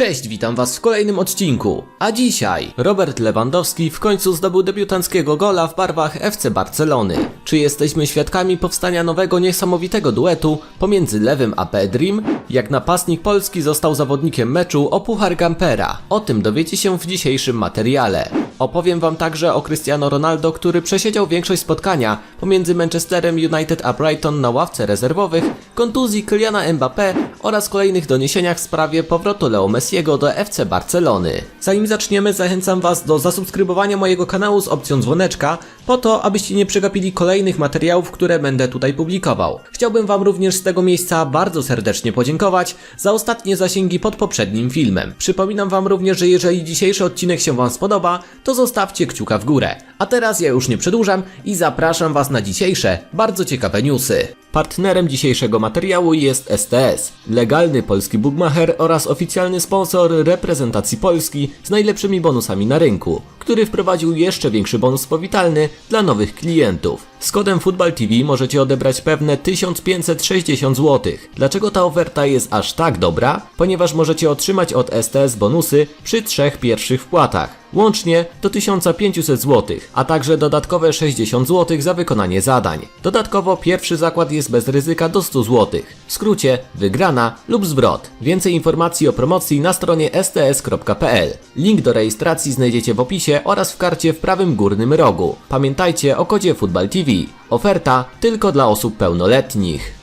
Cześć, witam was w kolejnym odcinku. A dzisiaj Robert Lewandowski w końcu zdobył debiutanckiego gola w barwach FC Barcelony. Czy jesteśmy świadkami powstania nowego niesamowitego duetu pomiędzy Lewym a Pedrim? Jak napastnik Polski został zawodnikiem meczu o Puchar Gampera? O tym dowiecie się w dzisiejszym materiale. Opowiem wam także o Cristiano Ronaldo, który przesiedział większość spotkania pomiędzy Manchesterem United a Brighton na ławce rezerwowych, kontuzji Kyliana Mbappé oraz kolejnych doniesieniach w sprawie powrotu Leo Messiego do FC Barcelony. Zanim zaczniemy, zachęcam was do zasubskrybowania mojego kanału z opcją dzwoneczka, po to, abyście nie przegapili kolejnych materiałów, które będę tutaj publikował. Chciałbym wam również z tego miejsca bardzo serdecznie podziękować za ostatnie zasięgi pod poprzednim filmem. Przypominam wam również, że jeżeli dzisiejszy odcinek się wam spodoba, to zostawcie kciuka w górę. A teraz ja już nie przedłużam i zapraszam was na dzisiejsze, bardzo ciekawe newsy. Partnerem dzisiejszego materiału jest STS, legalny polski bookmacher oraz oficjalny sponsor reprezentacji Polski z najlepszymi bonusami na rynku, który wprowadził jeszcze większy bonus powitalny dla nowych klientów. Z kodem FootballTV możecie odebrać pewne 1560 zł. Dlaczego ta oferta jest aż tak dobra? Ponieważ możecie otrzymać od STS bonusy przy trzech pierwszych wpłatach. Łącznie do 1500 zł, a także dodatkowe 60 zł za wykonanie zadań. Dodatkowo pierwszy zakład jest bez ryzyka do 100 zł. W skrócie wygrana lub zwrot. Więcej informacji o promocji na stronie sts.pl. Link do rejestracji znajdziecie w opisie oraz w karcie w prawym górnym rogu. Pamiętajcie o kodzie Football TV. Oferta tylko dla osób pełnoletnich.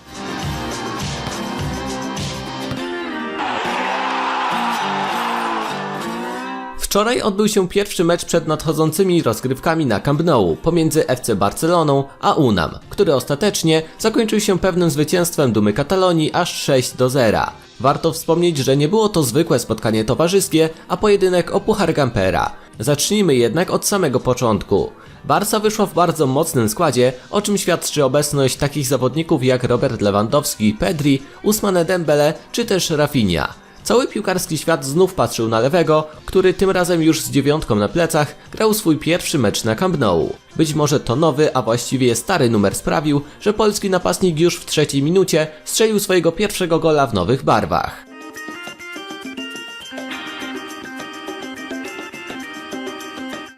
Wczoraj odbył się pierwszy mecz przed nadchodzącymi rozgrywkami na Camp Nou pomiędzy FC Barceloną a UNAM, który ostatecznie zakończył się pewnym zwycięstwem Dumy Katalonii aż 6 do 0. Warto wspomnieć, że nie było to zwykłe spotkanie towarzyskie, a pojedynek o Puchar Gampera. Zacznijmy jednak od samego początku. Barca wyszła w bardzo mocnym składzie, o czym świadczy obecność takich zawodników jak Robert Lewandowski, Pedri, Usmane Dembele czy też Rafinha. Cały piłkarski świat znów patrzył na lewego, który tym razem już z dziewiątką na plecach grał swój pierwszy mecz na Camp Nou. Być może to nowy, a właściwie stary numer sprawił, że polski napastnik już w trzeciej minucie strzelił swojego pierwszego gola w nowych barwach.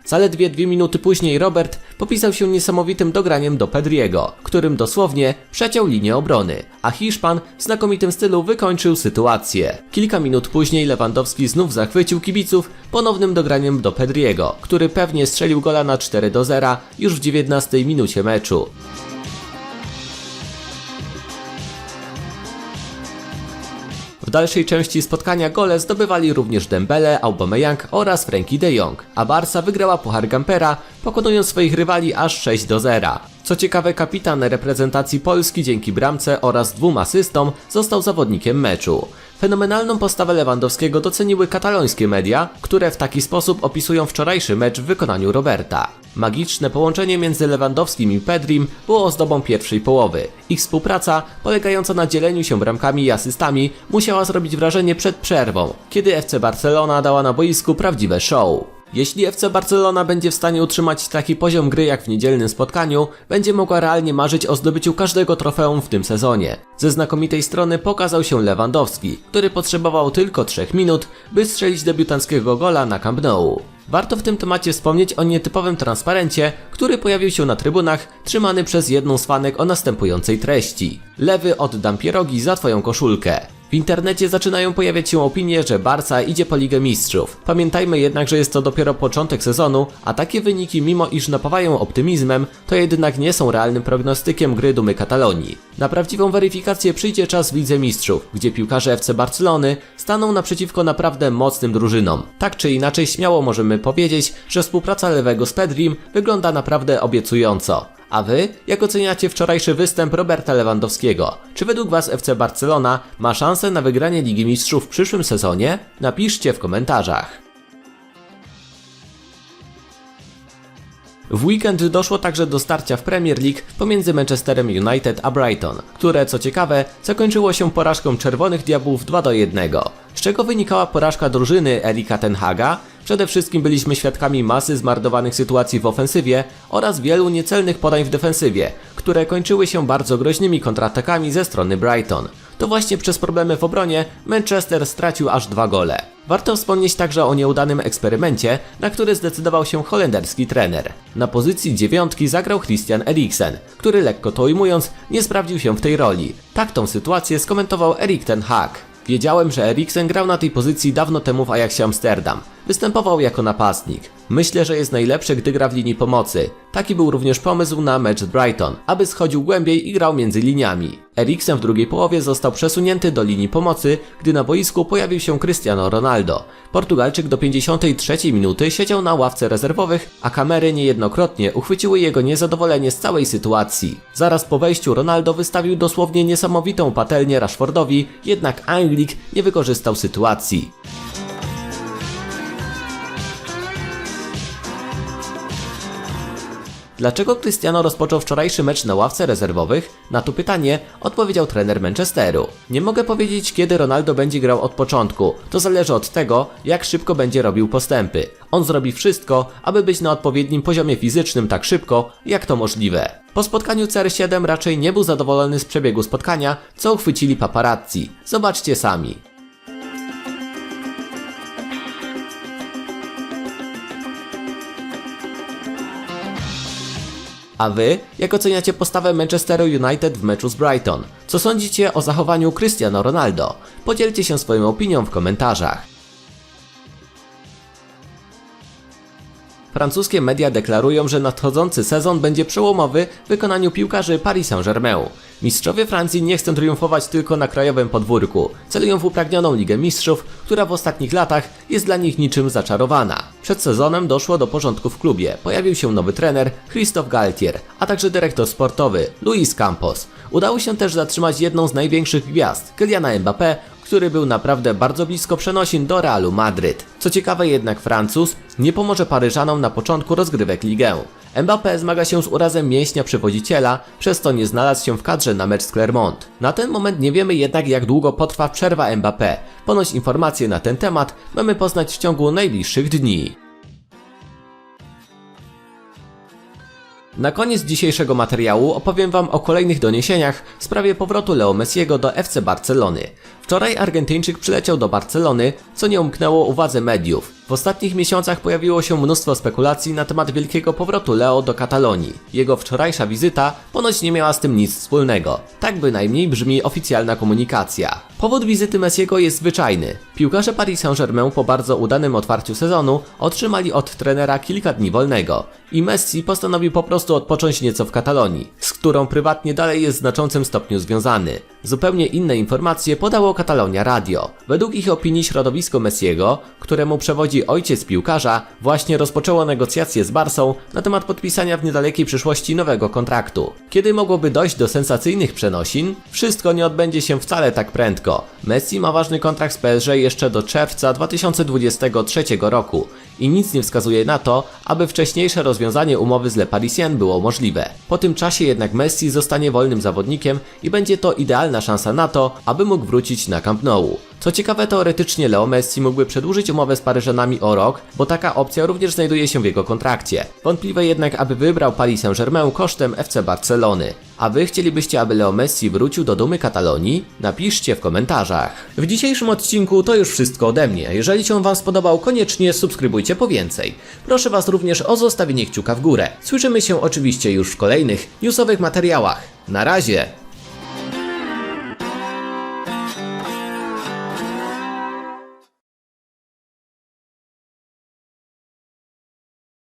Zaledwie dwie minuty później Robert popisał się niesamowitym dograniem do Pedriego, którym dosłownie przeciął linię obrony, a Hiszpan w znakomitym stylu wykończył sytuację. Kilka minut później Lewandowski znów zachwycił kibiców ponownym dograniem do Pedriego, który pewnie strzelił gola na 4 do 0 już w 19 minucie meczu. W dalszej części spotkania gole zdobywali również Dembele, Aubameyang oraz Frenkie de Jong, a Barca wygrała Puchar Gampera, pokonując swoich rywali aż 6 do 0. Co ciekawe, kapitan reprezentacji Polski dzięki bramce oraz dwóm asystom został zawodnikiem meczu. Fenomenalną postawę Lewandowskiego doceniły katalońskie media, które w taki sposób opisują wczorajszy mecz w wykonaniu Roberta. Magiczne połączenie między Lewandowskim i Pedrim było ozdobą pierwszej połowy. Ich współpraca, polegająca na dzieleniu się bramkami i asystami, musiała zrobić wrażenie przed przerwą, kiedy FC Barcelona dała na boisku prawdziwe show. Jeśli FC Barcelona będzie w stanie utrzymać taki poziom gry jak w niedzielnym spotkaniu, będzie mogła realnie marzyć o zdobyciu każdego trofeum w tym sezonie. Ze znakomitej strony pokazał się Lewandowski, który potrzebował tylko 3 minut, by strzelić debiutanckiego gola na Camp Nou. Warto w tym temacie wspomnieć o nietypowym transparencie, który pojawił się na trybunach, trzymany przez jedną z fanek o następującej treści. Lewy oddam pierogi za twoją koszulkę. W internecie zaczynają pojawiać się opinie, że Barca idzie po Ligę Mistrzów. Pamiętajmy jednak, że jest to dopiero początek sezonu, a takie wyniki, mimo iż napawają optymizmem, to jednak nie są realnym prognostykiem gry Dumy Katalonii. Na prawdziwą weryfikację przyjdzie czas w Lidze Mistrzów, gdzie piłkarze FC Barcelony staną naprzeciwko naprawdę mocnym drużynom. Tak czy inaczej śmiało możemy powiedzieć, że współpraca lewego z Pedrim wygląda naprawdę obiecująco. A wy, jak oceniacie wczorajszy występ Roberta Lewandowskiego? Czy według was FC Barcelona ma szansę na wygranie Ligi Mistrzów w przyszłym sezonie? Napiszcie w komentarzach. W weekend doszło także do starcia w Premier League pomiędzy Manchesterem United a Brighton, które co ciekawe zakończyło się porażką Czerwonych Diabłów 2 do 1. Z czego wynikała porażka drużyny Erika Tenhaga? Przede wszystkim byliśmy świadkami masy zmarnowanych sytuacji w ofensywie oraz wielu niecelnych podań w defensywie, które kończyły się bardzo groźnymi kontratakami ze strony Brighton. To właśnie przez problemy w obronie Manchester stracił aż dwa gole. Warto wspomnieć także o nieudanym eksperymencie, na który zdecydował się holenderski trener. Na pozycji dziewiątki zagrał Christian Eriksen, który lekko to ujmując nie sprawdził się w tej roli. Tak tą sytuację skomentował Erik ten Hag. Wiedziałem, że Eriksen grał na tej pozycji dawno temu w Ajaxie Amsterdam. Występował jako napastnik. Myślę, że jest najlepszy, gdy gra w linii pomocy. Taki był również pomysł na mecz Brighton, aby schodził głębiej i grał między liniami. Eriksen w drugiej połowie został przesunięty do linii pomocy, gdy na boisku pojawił się Cristiano Ronaldo. Portugalczyk do 53 minuty siedział na ławce rezerwowych, a kamery niejednokrotnie uchwyciły jego niezadowolenie z całej sytuacji. Zaraz po wejściu Ronaldo wystawił dosłownie niesamowitą patelnię Rashfordowi, jednak Anglik nie wykorzystał sytuacji. Dlaczego Cristiano rozpoczął wczorajszy mecz na ławce rezerwowych? Na to pytanie odpowiedział trener Manchesteru. Nie mogę powiedzieć, kiedy Ronaldo będzie grał od początku. To zależy od tego, jak szybko będzie robił postępy. On zrobi wszystko, aby być na odpowiednim poziomie fizycznym tak szybko, jak to możliwe. Po spotkaniu CR7 raczej nie był zadowolony z przebiegu spotkania, co uchwycili paparazzi. Zobaczcie sami. A wy, jak oceniacie postawę Manchesteru United w meczu z Brighton? Co sądzicie o zachowaniu Cristiano Ronaldo? Podzielcie się swoją opinią w komentarzach. Francuskie media deklarują, że nadchodzący sezon będzie przełomowy w wykonaniu piłkarzy Paris Saint-Germain. Mistrzowie Francji nie chcą triumfować tylko na krajowym podwórku. Celują w upragnioną Ligę Mistrzów, która w ostatnich latach jest dla nich niczym zaczarowana. Przed sezonem doszło do porządku w klubie. Pojawił się nowy trener, Christophe Galtier, a także dyrektor sportowy, Luis Campos. Udało się też zatrzymać jedną z największych gwiazd, Kyliana Mbappé, który był naprawdę bardzo blisko przenosin do Realu Madryt. Co ciekawe jednak Francuz nie pomoże Paryżanom na początku rozgrywek ligę. Mbappé zmaga się z urazem mięśnia przewodziciela, przez to nie znalazł się w kadrze na mecz z Clermont. Na ten moment nie wiemy jednak jak długo potrwa przerwa Mbappé. Ponoć informacje na ten temat mamy poznać w ciągu najbliższych dni. Na koniec dzisiejszego materiału opowiem Wam o kolejnych doniesieniach w sprawie powrotu Leo Messiego do FC Barcelony. Wczoraj Argentyńczyk przyleciał do Barcelony, co nie umknęło uwadze mediów. W ostatnich miesiącach pojawiło się mnóstwo spekulacji na temat wielkiego powrotu Leo do Katalonii. Jego wczorajsza wizyta ponoć nie miała z tym nic wspólnego. Tak bynajmniej brzmi oficjalna komunikacja. Powód wizyty Messiego jest zwyczajny. Piłkarze Paris Saint-Germain po bardzo udanym otwarciu sezonu otrzymali od trenera kilka dni wolnego i Messi postanowił po prostu odpocząć nieco w Katalonii, z którą prywatnie dalej jest w znaczącym stopniu związany. Zupełnie inne informacje podało Katalonia Radio. Według ich opinii środowisko Messiego, któremu przewodzi ojciec piłkarza, właśnie rozpoczęło negocjacje z Barsą na temat podpisania w niedalekiej przyszłości nowego kontraktu. Kiedy mogłoby dojść do sensacyjnych przenosin? Wszystko nie odbędzie się wcale tak prędko. Messi ma ważny kontrakt z PSG jeszcze do czerwca 2023 roku i nic nie wskazuje na to, aby wcześniejsze rozwiązanie umowy z Le Parisien było możliwe. Po tym czasie jednak Messi zostanie wolnym zawodnikiem i będzie to idealna szansa na to, aby mógł wrócić na Camp Nou. Co ciekawe, teoretycznie Leo Messi mógłby przedłużyć umowę z Paryżanami o rok, bo taka opcja również znajduje się w jego kontrakcie. Wątpliwe jednak, aby wybrał Paris Saint-Germain kosztem FC Barcelony. A wy chcielibyście, aby Leo Messi wrócił do dumy Katalonii? Napiszcie w komentarzach. W dzisiejszym odcinku to już wszystko ode mnie. Jeżeli się wam spodobał, koniecznie subskrybujcie po więcej. Proszę was również o zostawienie kciuka w górę. Słyszymy się oczywiście już w kolejnych newsowych materiałach. Na razie!